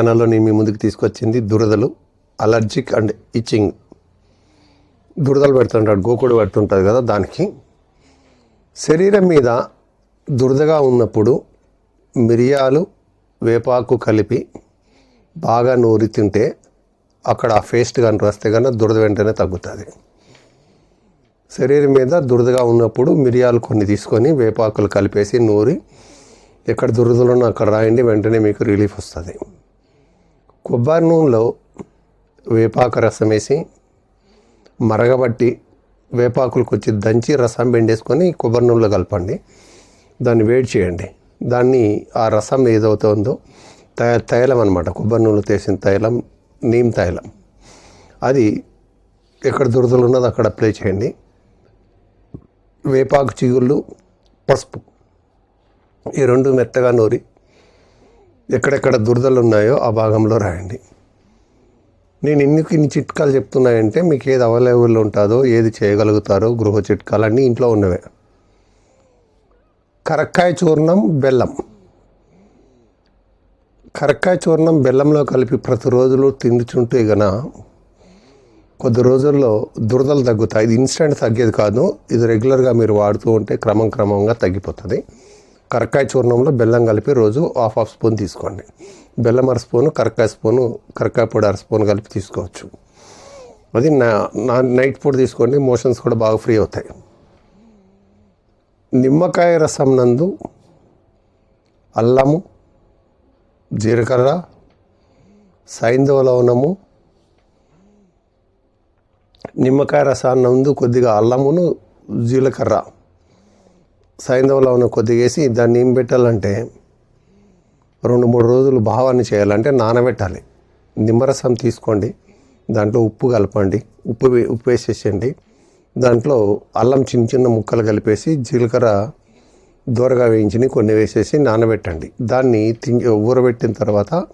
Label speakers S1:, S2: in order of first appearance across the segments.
S1: ఛానల్లో నేను మీ ముందుకు తీసుకొచ్చింది దురదలు అలర్జిక్ అండ్ ఇచ్చింగ్ దురదలు పెడుతుంటాడు గోకుడు పెడుతుంటుంది కదా దానికి. శరీరం మీద దురదగా ఉన్నప్పుడు మిరియాలు వేపాకు కలిపి బాగా నూరి తింటే అక్కడ ఆ పేస్ట్ కానీ వస్తే కన్నా దురద వెంటనే తగ్గుతుంది. శరీరం మీద దురదగా ఉన్నప్పుడు మిరియాలు కొన్ని తీసుకొని వేపాకులు కలిపేసి నూరి ఎక్కడ దురదలు ఉన్నా అక్కడ రాయండి వెంటనే మీకు రిలీఫ్ వస్తుంది. కొబ్బరి నూనెలో వేపాకు రసం వేసి మరగబట్టి వేపాకులకు వచ్చి దంచి రసం పిండేసుకొని కొబ్బరి నూనెలో కలపండి. దాన్ని వేడి చేయండి. దాన్ని ఆ రసం ఏదవుతుందో తై తైలం అనమాట కొబ్బరి నూనె తీసిన తైలం నీమ్ తైలం. అది ఎక్కడ దురదలు ఉన్నదో అక్కడ అప్లై చేయండి. వేపాకు చిగుళ్ళు పసుపు. ఈ రెండు మెత్తగా నూరి ఎక్కడెక్కడ దురదలు ఉన్నాయో ఆ భాగంలో రాయండి. నేను ఎందుకు ఇన్ని చిట్కాలు చెప్తున్నాయంటే మీకు ఏది అవైలబుల్ ఉంటుందో ఏది చేయగలుగుతారో గృహ చిట్కాలు అన్నీ ఇంట్లో ఉన్నవే. కరక్కాయ చూర్ణం బెల్లం. కరక్కాయ చూర్ణం బెల్లంలో కలిపి ప్రతిరోజులు తిండుచుంటే గన కొద్ది రోజుల్లో దురదలు తగ్గుతాయి. ఇది ఇన్స్టెంట్ తగ్గేది కాదు. ఇది రెగ్యులర్గా మీరు వాడుతూ ఉంటే క్రమం క్రమంగా తగ్గిపోతుంది. కరక్కాయ చూర్ణంలో బెల్లం కలిపి రోజు హాఫ్ హాఫ్ స్పూన్ తీసుకోండి. బెల్లం అర స్పూను కరక్కాయ స్పూను కరక్కాయ పొడి అర స్పూన్ కలిపి తీసుకోవచ్చు. అది నా నా నైట్ పూట తీసుకోండి మోషన్స్ కూడా బాగా ఫ్రీ అవుతాయి. నిమ్మకాయ రసం నందు అల్లము జీలకర్ర సైంధవ లవణము నిమ్మకాయ రసాన్నందు కొద్దిగా అల్లమును జీలకర్ర సైంధవ లవణం కొద్దిగా వేసి దాన్ని ఏం పెట్టాలంటే రెండు మూడు రోజులు భావాన్ని చేయాలంటే నానబెట్టాలి. నిమ్మరసం తీసుకోండి. దాంట్లో ఉప్పు కలపండి. ఉప్పు వే- ఉప్పు వేసేసేయండి. దాంట్లో అల్లం చిన్న చిన్న ముక్కలు కలిపేసి జీలకర్ర దూరగా వేయించి కొన్ని వేసేసి నానబెట్టండి. దాన్ని తి ఊరబెట్టిన తర్వాత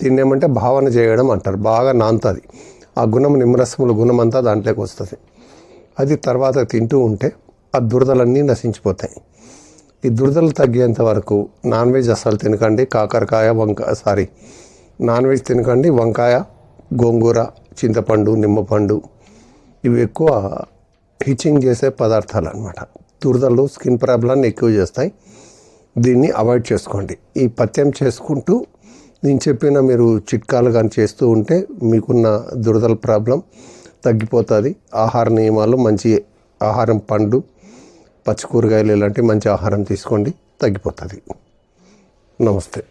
S1: తినేమంటే భావన చేయడం అంటారు. బాగా నాంతుంది. ఆ గుణం నిమ్మరసముల గుణం అంతా దాంట్లోకి వస్తుంది. అది తర్వాత తింటూ ఉంటే ఆ దురదలన్నీ నశించిపోతాయి. ఈ దురదలు తగ్గేంత వరకు నాన్ వెజ్ అస్సలు తినకండి. కాకరకాయ వంకాయ సారీ. నాన్ వెజ్ తినకండి. వంకాయ గోంగూర చింతపండు నిమ్మపండు. ఇవి ఎక్కువ హిచింగ్ చేసే పదార్థాలు అనమాట దురదలు స్కిన్ ప్రాబ్లాన్ని ఎక్కువ చేస్తాయి. దీన్ని అవాయిడ్ చేసుకోండి. ఈ పత్యం చేసుకుంటూ నేను చెప్పిన మీరు చిట్కాలు కానీ చేస్తూ ఉంటే మీకున్న దురదల ప్రాబ్లం తగ్గిపోతుంది. ఆహార నియమాలు మంచి ఆహారం పండు పచ్చి కూరగాయలు ఇలాంటి మంచి ఆహారం తీసుకోండి తగ్గిపోతుంది. నమస్తే.